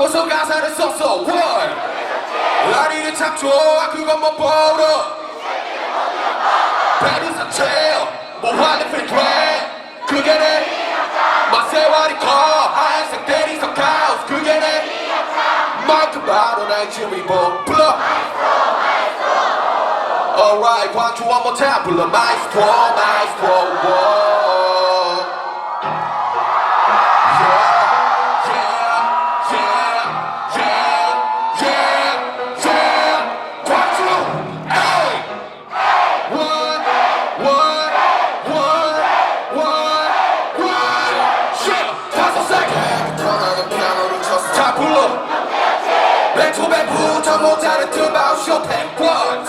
바꿔서 가사를 썼어 월. 라리는 참 좋아 그건 뭐 보러. 배리서 채워 뭐 하는 필드 그게 내 마세와리 커 하얀색 대리석 하우스. 그게 내 마크 바로 나의 지휘봉 뭐 불러. Alright 관주 one more time 불러. 마이스토 마이스토 베토벤부터 모차르트 바우 쇼팽 원.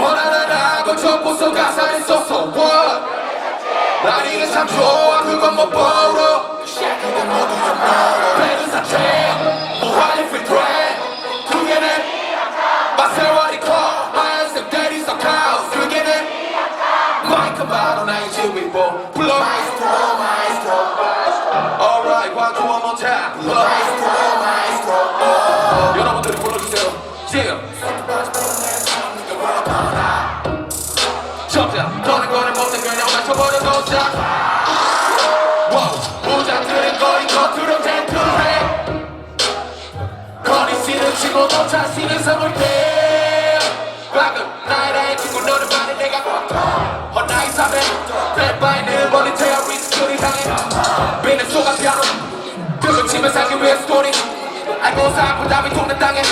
원하나라고 적고서 가사를 썼어 원. 난 이게 참 좋아 그건 못 보러. 그건 모두 연말로. 베르사 체 무한히 필트레. 그게 내 마세와리 커 하얀색 대리석 카우스 그게 내 마이크 바로 나의 지휘봉 불러 마이스트로 마이스트로 Alright one two one more time 불러 점점 더는 거는 못해 그냥 맞춰버려 도착 와우. 부장들은 거리 겉으로 젠틀해. 거리 씨는 치고 너 자신은 선물해 방금 나의 친구 너는 많이 내가 헛나이 사회 랩바이는 멀리 태워 리스크를 향해. 비는 쏘가 피아노 등을 치며 살기 위해 스토리. 알고 사고 답이 통는 땅에.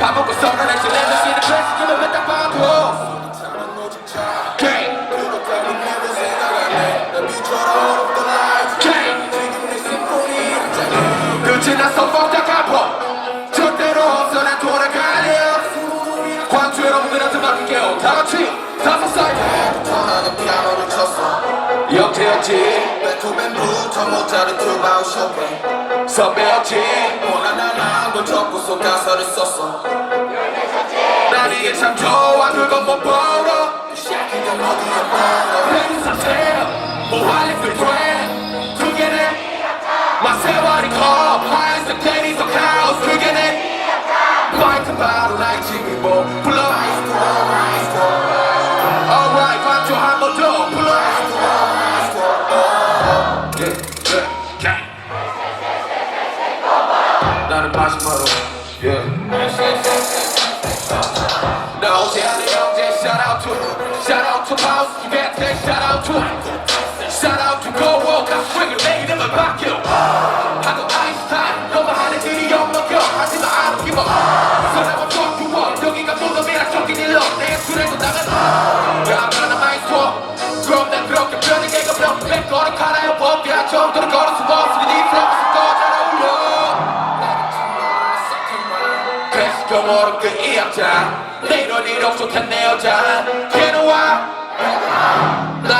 밥 먹고 썰어내지 랩을 쓰는 클래식이면 맨날 봐도 다섯 살. 때부터 나는 피아노를 쳤어 역태였지. 베토벤부터 모차르트 바우 쇼팽 선배였지. 원하나 난 걸 적고서 가사를 썼어 난 이게 참 좋아. 그건 못 보러 그건 모두야 멀어 베리 사세요 뭐할리 필 나는 마지막으로 Yeah 그래서 경호로 그 이 여자. 내 이런 일 없었던 내 여자. 걔는 와날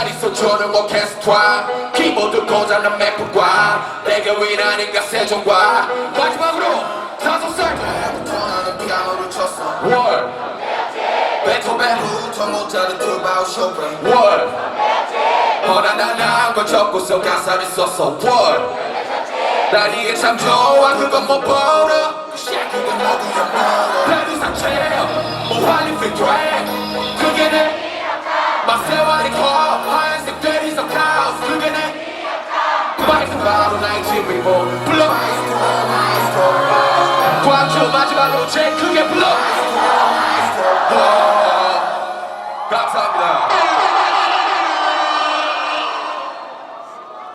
있어 저는 오케스트라 키보드 고장난 맥북과 내게 위나니까 세종과 마지막으로 다섯 살. 때부터 나는 피아노를 쳤어. 월. 베토벤부터 모차르트 바우 쇼팽 월. 허나나나 걸 적고서 가사를 썼어. 월 난 이게 참 좋아. 그건 못 보러 그건 모두야 멀어 베르사 체어 무한히 필트레 그게 내 마세와리 컵 하얀색 대리석 카우스 그게 내 마이크 바로 나의 지휘봉 불러 광주 마지막으로 제일 크게 불러